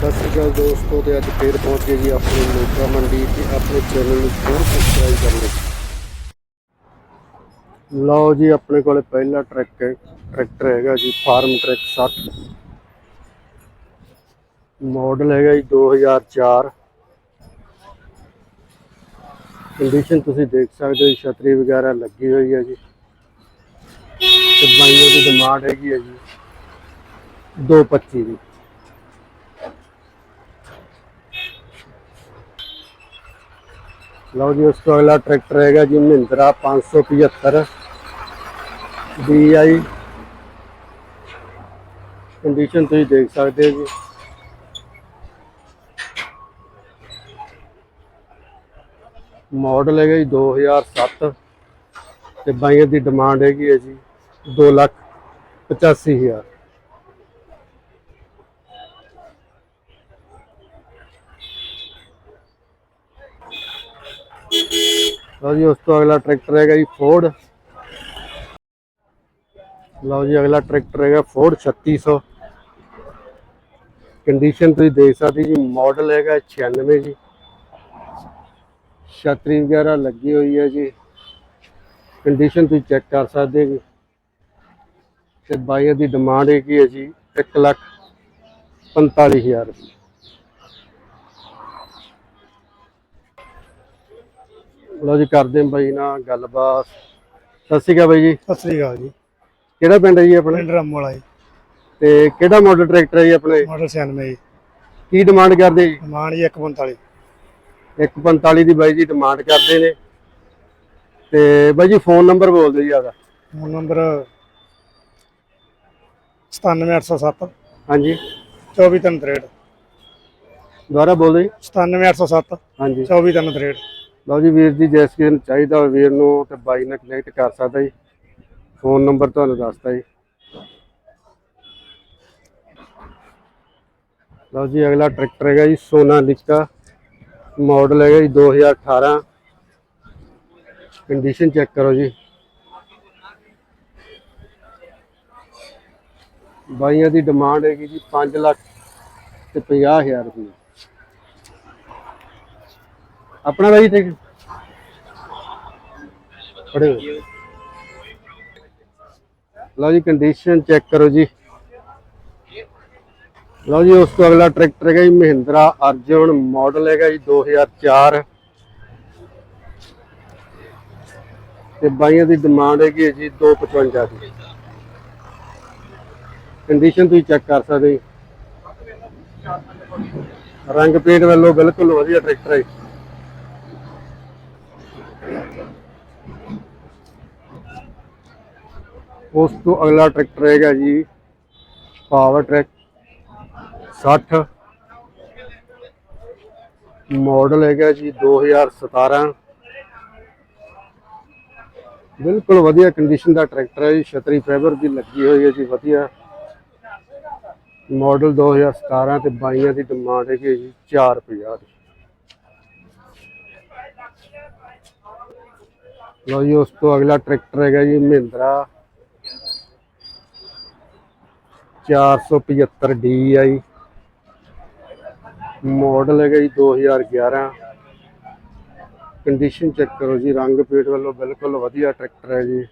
ਸਤਿ ਸ਼੍ਰੀ ਅਕਾਲ ਦੋਸਤੋ ਤੇ ਅੱਜ ਫੇਰ ਪਹੁੰਚ ਗਏ ਜੀ ਆਪਣੇ ਮੋਗਾ ਮੰਡੀ ਤੇ ਆਪਣੇ ਚੈਨਲ ਨੂੰ ਜ਼ਰੂਰ ਸਬਸਕ੍ਰਾਈਬ ਕਰ ਲਓ। ਲਓ ਜੀ, ਆਪਣੇ ਕੋਲੇ ਪਹਿਲਾ ਟਰੈਕ ਟਰੈਕਟਰ ਹੈਗਾ ਜੀ, ਫਾਰਮ ਟਰੈਕ 60 ਮਾਡਲ ਹੈਗਾ ਜੀ 2004 ਕੰਡੀਸ਼ਨ ਤੁਸੀਂ ਦੇਖ ਸਕਦੇ ਹੋ ਛਤਰੀ ਵਗੈਰਾ ਲੱਗੀ ਹੋਈ ਹੈ ਜੀ। ਤੇ ਬਾਈਓ ਦੀ ਡਿਮਾਂਡ ਹੈਗੀ ਹੈ ਜੀ 225 ਦੀ। ਲਓ ਜੀ, ਉਸ ਤੋਂ ਅਗਲਾ ਟਰੈਕਟਰ ਹੈਗਾ ਜੀ ਮਹਿੰਦਰਾ 575 DI ਕੰਡੀਸ਼ਨ ਤੁਸੀਂ ਦੇਖ ਸਕਦੇ ਹੋ ਜੀ। ਮਾਡਲ ਹੈਗਾ ਜੀ 2007 ਤੇ ਬਾਈਆਂ ਦੀ ਡਿਮਾਂਡ ਹੈਗੀ ਹੈ ਜੀ 2 ਲੱਖ 85 ਲਓ ਜੀ, ਉਸ ਤੋਂ ਅਗਲਾ ਟਰੈਕਟਰ ਹੈਗਾ ਜੀ ਫੋਰਡ ਲਓ ਜੀ, ਅਗਲਾ ਟਰੈਕਟਰ ਹੈਗਾ ਫੋਰਡ 3600 ਕੰਡੀਸ਼ਨ ਤੁਸੀਂ ਦੇਖ ਸਕਦੇ ਜੀ ਮਾਡਲ ਹੈਗਾ 96 ਜੀ। ਛਤਰੀ ਵਗੈਰਾ ਲੱਗੀ ਹੋਈ ਹੈ ਜੀ। ਕੰਡੀਸ਼ਨ ਤੁਸੀਂ ਚੈੱਕ ਕਰ ਸਕਦੇ ਜੀ। ਤੇ ਬਾਈਆਂ ਦੀ ਡਿਮਾਂਡ ਹੈਗੀ ਹੈ ਜੀ 1 ਲੱਖ 45000 ਰੁਪਏ ਲਓ ਜੀ ਕਰਦੇ ਹਾਂ ਬਾਈ ਨਾਲ ਗੱਲਬਾਤ। ਸਤਿ ਸ਼੍ਰੀ ਅਕਾਲ ਬਾਈ ਜੀ। ਸਤਿ ਸ੍ਰੀ ਅਕਾਲ ਜੀ। ਕਿਹੜਾ ਪਿੰਡ ਹੈ ਜੀ ਆਪਣਾ? ਪਿੰਡ ਰਾਮੂ ਵਾਲਾ ਜੀ। ਤੇ ਕਿਹੜਾ ਮਾਡਲ ਟਰੈਕਟਰ ਹੈ ਜੀ ਆਪਣੇ? ਮਾਡਲ 96 ਜੀ। ਕੀ ਡਿਮਾਂਡ ਕਰਦੇ ਜੀ? ਮਾਨ ਜੀ 145 145 ਦੀ ਬਾਈ ਜੀ ਡਿਮਾਂਡ ਕਰਦੇ ਨੇ। ਤੇ ਬਾਈ ਜੀ ਫੋਨ ਨੰਬਰ ਬੋਲ ਦਿਓ ਜੀ ਆਦਾ ਫੋਨ ਨੰਬਰ 97807 ਹਾਂਜੀ। 2463 ਦੁਬਾਰਾ ਬੋਲ ਦਿਓ ਜੀ। 97807 ਹਾਂਜੀ। 2463 ਲਓ ਜੀ ਵੀਰ ਜੀ ਜਿਸ ਕਿਸੇ ਨੂੰ ਚਾਹੀਦਾ ਹੋਵੇ ਵੀਰ ਨੂੰ ਤੇ ਬਾਈ ਨਾਲ ਕਨੈਕਟ ਕਰ ਸਕਦਾ ਜੀ। ਫੋਨ ਨੰਬਰ ਤੁਹਾਨੂੰ ਦੱਸਦਾ ਜੀ। ਲਓ ਜੀ, ਅਗਲਾ ਟਰੈਕਟਰ ਹੈਗਾ ਜੀ, ਸੋਨਾ ਸੋਨਾਲਿਕਾ ਮਾਡਲ ਹੈਗਾ ਜੀ 2018 ਕੰਡੀਸ਼ਨ ਚੈੱਕ ਕਰੋ ਜੀ। ਬਾਈਆਂ ਦੀ ਡਿਮਾਂਡ ਹੈਗੀ ਜੀ 5 ਲੱਖ ਤੇ 50000 ਰੁਪਏ। ਆਪਣਾ ਬਾਈ ਠੀਕ ਖੜੇ ਹੋ। ਲਓ ਜੀ ਕੰਡੀਸ਼ਨ ਚੈੱਕ ਕਰੋ ਜੀ। ਲਓ ਜੀ, ਉਸ ਤੋਂ ਅਗਲਾ ਟਰੈਕਟਰ ਹੈਗਾ ਜੀ, ਮਹਿੰਦਰਾ ਅਰਜੁਨ ਮਾਡਲ ਹੈਗਾ ਜੀ 2004 ਤੇ ਬਾਈਆਂ ਦੀ ਡਿਮਾਂਡ ਹੈਗੀ ਹੈ ਜੀ 255 ਦੀ। ਕੰਡੀਸ਼ਨ ਤੁਸੀਂ ਚੈੱਕ ਕਰ ਸਕਦੇ ਰੰਗ ਪੇਂਟ ਵੱਲੋਂ ਬਿਲਕੁਲ ਵਧੀਆ ਟਰੈਕਟਰ ਹੈ ਉਸ ਤੋਂ ਅਗਲਾ ਟਰੈਕਟਰ ਹੈਗਾ ਜੀ, ਪਾਵਰ ਟਰੈਕ 60 ਮਾਡਲ ਹੈਗਾ ਜੀ 2017 ਬਿਲਕੁਲ ਵਧੀਆ ਕੰਡੀਸ਼ਨ ਦਾ ਟਰੈਕਟਰ ਹੈ ਜੀ, ਛਤਰੀ ਫਾਈਬਰ ਦੀ ਲੱਗੀ ਹੋਈ ਹੈ ਜੀ, ਵਧੀਆ। ਮਾਡਲ 2017 ਤੇ ਬਾਈਆਂ ਦੀ ਡਿਮਾਂਡ ਹੈਗੀ ਹੈ ਜੀ 450 ਦੀ ਲਓ ਜੀ, ਉਸ ਤੋਂ ਅਗਲਾ ਟਰੈਕਟਰ ਹੈਗਾ ਜੀ ਮਹਿੰਦਰਾ। 475 ਆਈ। ਮਾਡਲ ਹੈਗਾ ਜੀ 2011 ਕੰਡੀਸ਼ਨ ਚੈੱਕ ਕਰੋ ਜੀ, ਰੰਗ ਪੇਟ ਵੱਲੋਂ ਬਿਲਕੁਲ ਵਧੀਆ ਟਰੈਕਟਰ ਹੈ ਜੀ।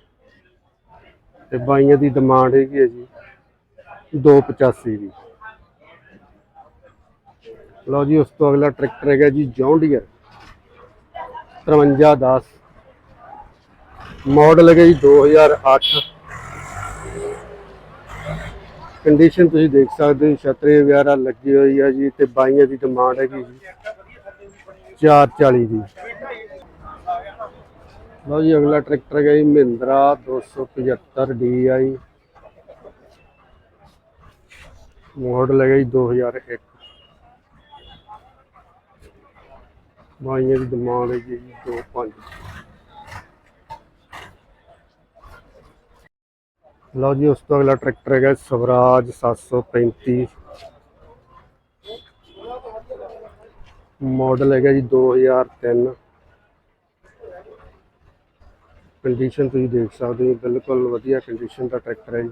ਤੇ ਬਾਈਆਂ ਦੀ ਡਿਮਾਂਡ ਹੈਗੀ ਹੈ ਜੀ 285 ਦੀ। ਲਓ ਜੀ, ਉਸ ਤੋਂ ਅਗਲਾ ਟਰੈਕਟਰ ਹੈਗਾ ਜੀ ਜੌਂਡੀਅਰ 5310 ਮਾਡਲ ਹੈਗਾ ਜੀ 2008 ਕੰਡੀਸ਼ਨ ਤੁਸੀਂ ਦੇਖ ਸਕਦੇ ਹੋ, ਛਤਰੀ ਵਗੈਰਾ ਲੱਗੀ ਹੋਈ ਹੈ ਜੀ, ਤੇ ਬਾਈਆਂ ਦੀ ਡਿਮਾਂਡ ਹੈਗੀ ਜੀ। 440 ਦੀ। ਲਓ ਜੀ, ਅਗਲਾ ਟਰੈਕਟਰ ਹੈਗਾ ਜੀ, ਮਹਿੰਦਰਾ 275 DI ਮਾਡਲ ਹੈਗਾ ਜੀ 2001 ਬਾਈਆਂ ਦੀ ਡਿਮਾਂਡ ਹੈਗੀ ਜੀ 25 ਲਓ ਜੀ, ਉਸ ਤੋਂ ਅਗਲਾ ਟਰੈਕਟਰ ਹੈਗਾ ਸਵਰਾਜ 735 ਮਾਡਲ ਹੈਗਾ ਜੀ 2003 ਕੰਡੀਸ਼ਨ ਤੁਸੀਂ ਦੇਖ ਸਕਦੇ ਹੋ ਬਿਲਕੁਲ ਵਧੀਆ ਕੰਡੀਸ਼ਨ ਦਾ ਟਰੈਕਟਰ ਹੈ ਜੀ।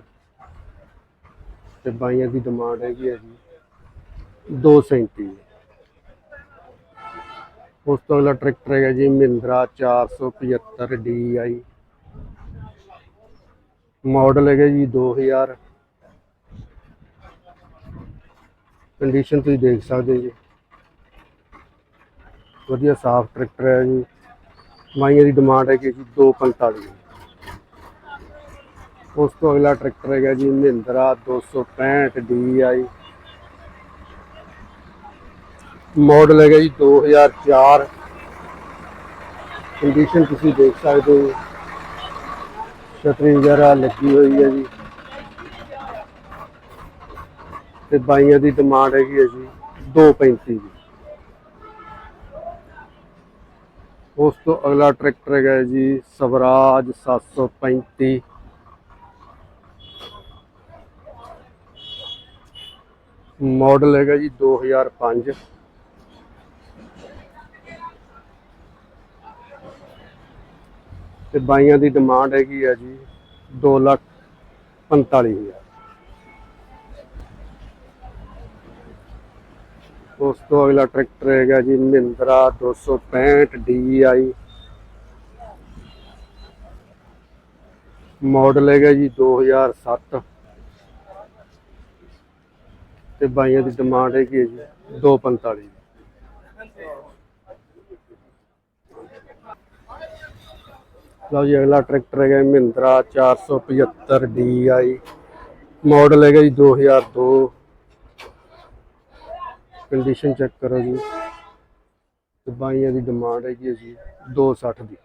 ਤੇ ਬਾਈਆਂ ਦੀ ਡਿਮਾਂਡ ਹੈਗੀ ਹੈ ਜੀ 237 ਉਸ ਤੋਂ ਅਗਲਾ ਟਰੈਕਟਰ ਹੈਗਾ ਜੀ ਮਹਿੰਦਰਾ 475 DI ਮਾਡਲ ਹੈਗਾ ਜੀ 2000 ਕੰਡੀਸ਼ਨ ਤੁਸੀਂ ਦੇਖ ਸਕਦੇ ਜੀ। ਵਧੀਆ ਸਾਫ਼ ਟਰੈਕਟਰ ਹੈ ਜੀ। ਮਾਈਆਂ ਦੀ ਡਿਮਾਂਡ ਹੈਗੀ ਜੀ 245 ਉਸ ਤੋਂ ਅਗਲਾ ਟਰੈਕਟਰ ਹੈਗਾ ਜੀ ਮਹਿੰਦਰਾ 265 DI ਮਾਡਲ ਹੈਗਾ ਜੀ 2004 ਕੰਡੀਸ਼ਨ ਤੁਸੀਂ ਦੇਖ ਸਕਦੇ ਹੋ ਛਤਰੀ ਵਗੈਰਾ ਲੱਗੀ ਹੋਈ ਹੈ ਜੀ। ਤੇ ਬਾਈਆਂ ਦੀ ਡਿਮਾਂਡ ਹੈਗੀ ਹੈ ਜੀ 235 ਦੀ। ਉਸ ਤੋਂ ਅਗਲਾ ਟਰੈਕਟਰ ਹੈਗਾ ਜੀ ਸਵਰਾਜ 735 ਮਾਡਲ ਹੈਗਾ ਜੀ 2005 ਤੇ ਬਾਈਆਂ ਦੀ ਡਿਮਾਂਡ ਹੈਗੀ ਹੈ ਜੀ 2 ਲੱਖ 45000 ਉਸ ਤੋਂ ਅਗਲਾ ਟਰੈਕਟਰ ਹੈਗਾ ਜੀ ਮਹਿੰਦਰਾ 265 DI ਮਾਡਲ ਹੈਗਾ ਜੀ 2007 ਤੇ ਬਾਈਆਂ ਦੀ ਡਿਮਾਂਡ ਹੈਗੀ ਹੈ ਜੀ 245 ਲਓ ਜੀ, ਅਗਲਾ ਟਰੈਕਟਰ ਹੈਗਾ ਜੀ, ਮਹਿੰਦਰਾ 475 DI ਮਾਡਲ ਹੈਗਾ ਜੀ 2002 ਕੰਡੀਸ਼ਨ ਚੈੱਕ ਕਰੋ ਜੀ। ਤੇ ਬਾਈਆਂ ਦੀ ਡਿਮਾਂਡ ਹੈਗੀ ਹੈ ਜੀ 260 ਦੀ।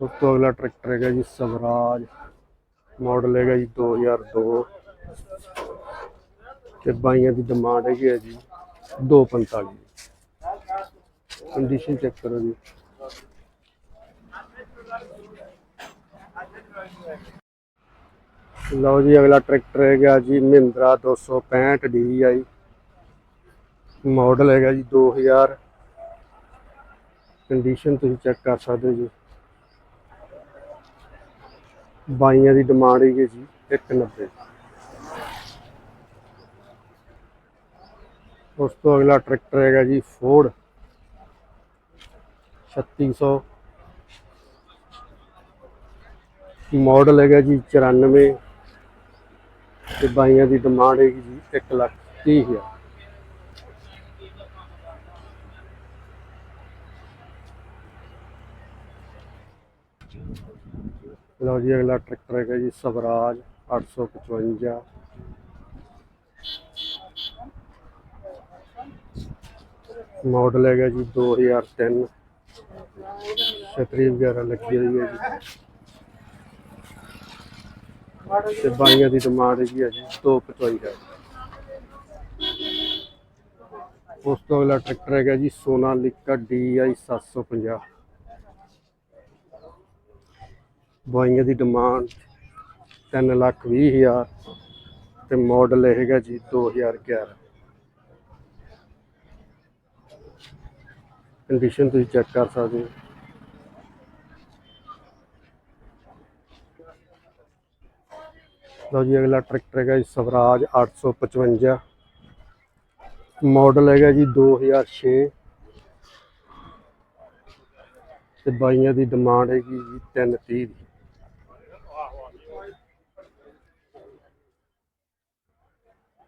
ਉਸ ਤੋਂ ਅਗਲਾ ਟਰੈਕਟਰ ਹੈਗਾ ਜੀ ਸਵਰਾਜ। ਮਾਡਲ ਹੈਗਾ ਜੀ 2002 ਤੇ ਬਾਈਆਂ ਦੀ ਡਿਮਾਂਡ ਹੈਗੀ ਹੈ ਜੀ 245 ਕੰਡੀਸ਼ਨ ਚੈੱਕ ਕਰੋ ਜੀ। ਲਓ ਜੀ, ਅਗਲਾ ਟਰੈਕਟਰ ਹੈਗਾ ਜੀ, ਮਹਿੰਦਰਾ 265 DI ਮਾਡਲ ਹੈਗਾ ਜੀ 2000 ਕੰਡੀਸ਼ਨ ਤੁਸੀਂ ਚੈੱਕ ਕਰ ਸਕਦੇ ਹੋ ਜੀ। ਬਾਈਆਂ ਦੀ ਡਿਮਾਂਡ ਹੈਗੀ ਜੀ 190 ਉਸ ਤੋਂ ਅਗਲਾ ਟਰੈਕਟਰ ਹੈਗਾ ਜੀ ਫੋਰਡ 3600 ਮਾਡਲ ਹੈਗਾ ਜੀ 94 ਤੇ ਬਾਈਆਂ ਦੀ ਡਿਮਾਂਡ ਹੈਗੀ ਜੀ 1 ਲੱਖ 30 ਹਜ਼ਾਰ। ਲਓ ਜੀ ਅਗਲਾ ਟਰੈਕਟਰ ਹੈਗਾ ਜੀ ਸਵਰਾਜ 855 ਮਾਡਲ ਹੈਗਾ ਜੀ 2003 ਛਤਰੀ ਵਗੈਰਾ ਲੱਗੀ ਹੋਈ ਹੈ ਜੀ। ਤੇ ਬਾਈਆਂ ਦੀ ਡਿਮਾਂਡ ਹੈਗੀ ਹੈ ਜੀ 255 ਹੈ ਉਸ ਤੋਂ ਅਗਲਾ ਟਰੈਕਟਰ ਹੈਗਾ ਜੀ, ਸੋਨਾਲੀਕਾ DI 750 ਬਾਈਆਂ ਦੀ ਡਿਮਾਂਡ 3 ਲੱਖ 20 ਹਜ਼ਾਰ। ਤੇ ਮਾਡਲ ਹੈਗਾ ਜੀ 2011 ਕੰਡੀਸ਼ਨ ਤੁਸੀਂ ਚੈੱਕ ਕਰ ਸਕਦੇ ਹੋ। ਲਓ ਜੀ, ਅਗਲਾ ਟਰੈਕਟਰ ਹੈਗਾ ਜੀ ਸਵਰਾਜ 855 ਮਾਡਲ ਹੈਗਾ ਜੀ 2006 ਤੇ ਬਾਈਆਂ ਦੀ ਡਿਮਾਂਡ ਹੈਗੀ ਜੀ 330 ਦੀ।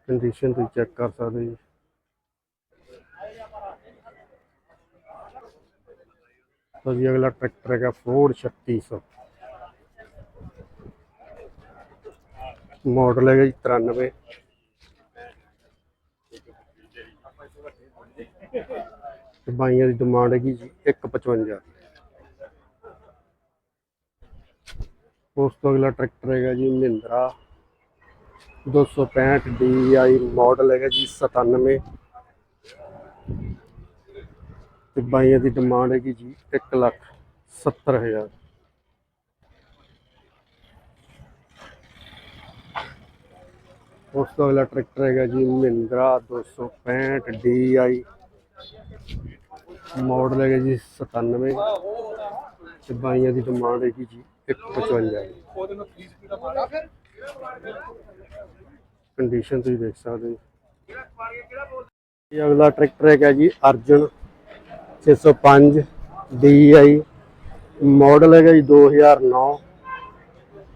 ਕੰਡੀਸ਼ਨ ਤੁਸੀਂ ਚੈੱਕ ਕਰ ਸਕਦੇ ਹੋ ਜੀ। ਲਓ ਜੀ ਅਗਲਾ ਟਰੈਕਟਰ ਹੈਗਾ ਫੋਰਡ 3600 ਮਾਡਲ ਹੈਗਾ ਜੀ 93 ਬਾਈਆਂ ਦੀ ਡਿਮਾਂਡ ਹੈਗੀ ਜੀ 155 ਉਸ ਤੋਂ ਅਗਲਾ ਟਰੈਕਟਰ ਹੈਗਾ ਜੀ ਮਹਿੰਦਰਾ। 265 DI ਮਾਡਲ ਹੈਗਾ ਜੀ 97 ਤੇ ਬਾਈਆਂ ਦੀ ਡਿਮਾਂਡ ਹੈਗੀ ਜੀ 1 ਲੱਖ 70 ਹਜ਼ਾਰ। ਉਸ ਤੋਂ ਅਗਲਾ ਟਰੈਕਟਰ ਹੈਗਾ ਜੀ ਮਹਿੰਦਰਾ 265 DI ਮਾਡਲ ਹੈਗਾ ਜੀ 97 ਤੇ ਬਾਈਆਂ ਦੀ ਡਿਮਾਂਡ ਹੈਗੀ ਜੀ 155 ਕੰਡੀਸ਼ਨ ਤੁਸੀਂ ਦੇਖ ਸਕਦੇ ਹੋ। ਇਹ ਅਗਲਾ ਟਰੈਕਟਰ ਹੈਗਾ ਜੀ ਅਰਜਨ 605 DI ਮਾਡਲ ਹੈਗਾ ਜੀ 2009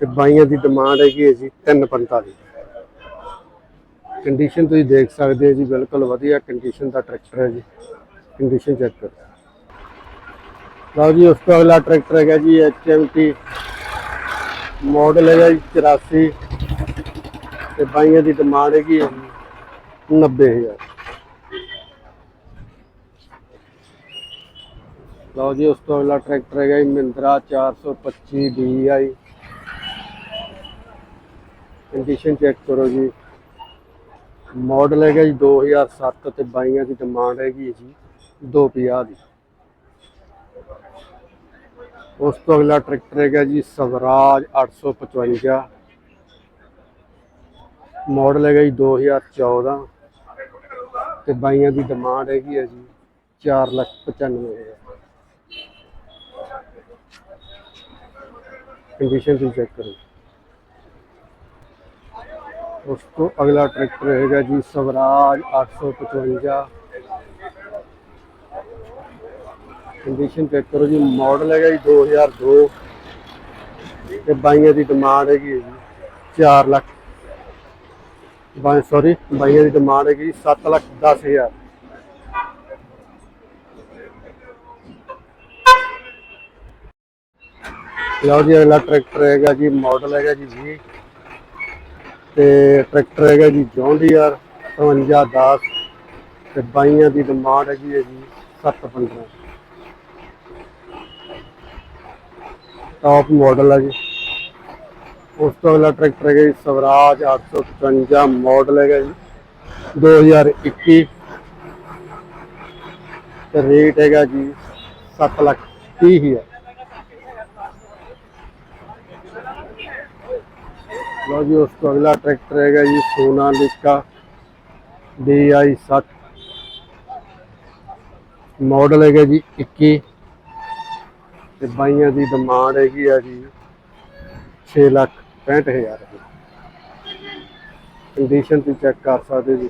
ਤੇ ਬਾਈਆਂ ਦੀ ਡਿਮਾਂਡ ਹੈਗੀ ਹੈ ਜੀ 345 ਕੰਡੀਸ਼ਨ ਤੁਸੀਂ ਦੇਖ ਸਕਦੇ ਹੋ ਜੀ, ਬਿਲਕੁਲ ਵਧੀਆ ਕੰਡੀਸ਼ਨ ਦਾ ਟਰੈਕਟਰ ਹੈ ਜੀ। ਕੰਡੀਸ਼ਨ ਚੈੱਕ ਕਰੋ। ਲਓ ਜੀ, ਉਸ ਤੋਂ ਅਗਲਾ ਟਰੈਕਟਰ ਹੈਗਾ ਜੀ HMT ਮਾਡਲ ਹੈਗਾ ਜੀ 84 ਤੇ ਬਾਈਆਂ ਦੀ ਡਿਮਾਂਡ ਹੈਗੀ ਹੈ ਜੀ 90000 ਲਓ ਜੀ, ਉਸ ਤੋਂ ਅਗਲਾ ਟਰੈਕਟਰ ਹੈਗਾ ਜੀ, ਮਹਿੰਦਰਾ 425 DI ਕੰਡੀਸ਼ਨ ਚੈੱਕ ਕਰੋ ਜੀ। ਮਾਡਲ ਹੈਗਾ ਜੀ 2007 ਤੇ ਬਾਈਆਂ ਦੀ ਡਿਮਾਂਡ ਹੈਗੀ ਹੈ ਜੀ 250 ਦੀ। ਉਸ ਤੋਂ ਅਗਲਾ ਟਰੈਕਟਰ ਹੈਗਾ ਜੀ, ਸਵਰਾਜ 855 ਮਾਡਲ ਹੈਗਾ ਜੀ 2014 ਤੇ ਬਾਈਆਂ ਦੀ ਡਿਮਾਂਡ ਹੈਗੀ ਹੈ ਜੀ 495000 ਕੰਡੀਸ਼ਨ ਤੁਸੀਂ ਚੈੱਕ ਕਰੋ। ਉਸ ਤੋਂ ਅਗਲਾ ਟਰੈਕਟਰ ਹੈਗਾ ਜੀ ਸਵਰਾਜ 855 ਕੰਡੀਸ਼ਨ ਚੈੱਕ ਕਰੋ ਜੀ ਮਾਡਲ ਹੈਗਾ ਜੀ 2002 ਤੇ ਬਾਈਆਂ ਦੀ ਡਿਮਾਂਡ ਹੈਗੀ ਹੈ ਜੀ 4 ਲੱਖ। ਬਾਈ ਸੌਰੀ ਬਾਈਆਂ ਦੀ ਡਿਮਾਂਡ ਹੈਗੀ 7 ਲੱਖ 10 ਹਜ਼ਾਰ। ਲਓ ਜੀ, ਅਗਲਾ ਟਰੈਕਟਰ ਹੈਗਾ ਜੀ ਮਾਡਲ ਹੈਗਾ ਜੀ 20 ਤੇ ਟਰੈਕਟਰ ਹੈਗਾ ਜੀ ਜੌਨ ਡੀਆਰ 5510 ਤੇ ਬਾਈਆਂ ਦੀ ਡਿਮਾਂਡ ਹੈਗੀ ਹੈ ਜੀ 715 ਟਾਪ ਮਾਡਲ ਹੈ ਜੀ। ਉਸ ਤੋਂ ਅਗਲਾ ਟਰੈਕਟਰ ਹੈਗਾ ਜੀ ਸਵਰਾਜ 855 ਮਾਡਲ ਹੈਗਾ ਜੀ 2021 ਤੇ ਰੇਟ ਹੈਗਾ ਜੀ 7 ਲੱਖ 30 ਹਜ਼ਾਰ। ਲਓ ਜੀ, ਉਸ ਤੋਂ ਅਗਲਾ ਟਰੈਕਟਰ ਹੈਗਾ ਜੀ ਸੋਨਾਲਿਕਾ DI 60 ਮਾਡਲ ਹੈਗਾ ਜੀ 21 ਤੇ ਬਾਈਆਂ ਦੀ ਡਿਮਾਂਡ ਹੈਗੀ ਆ ਜੀ 6 ਲੱਖ 65000 ਰੁਪਏ ਕੰਡੀਸ਼ਨ ਤੁਸੀਂ ਚੈੱਕ ਕਰ ਸਕਦੇ ਜੀ।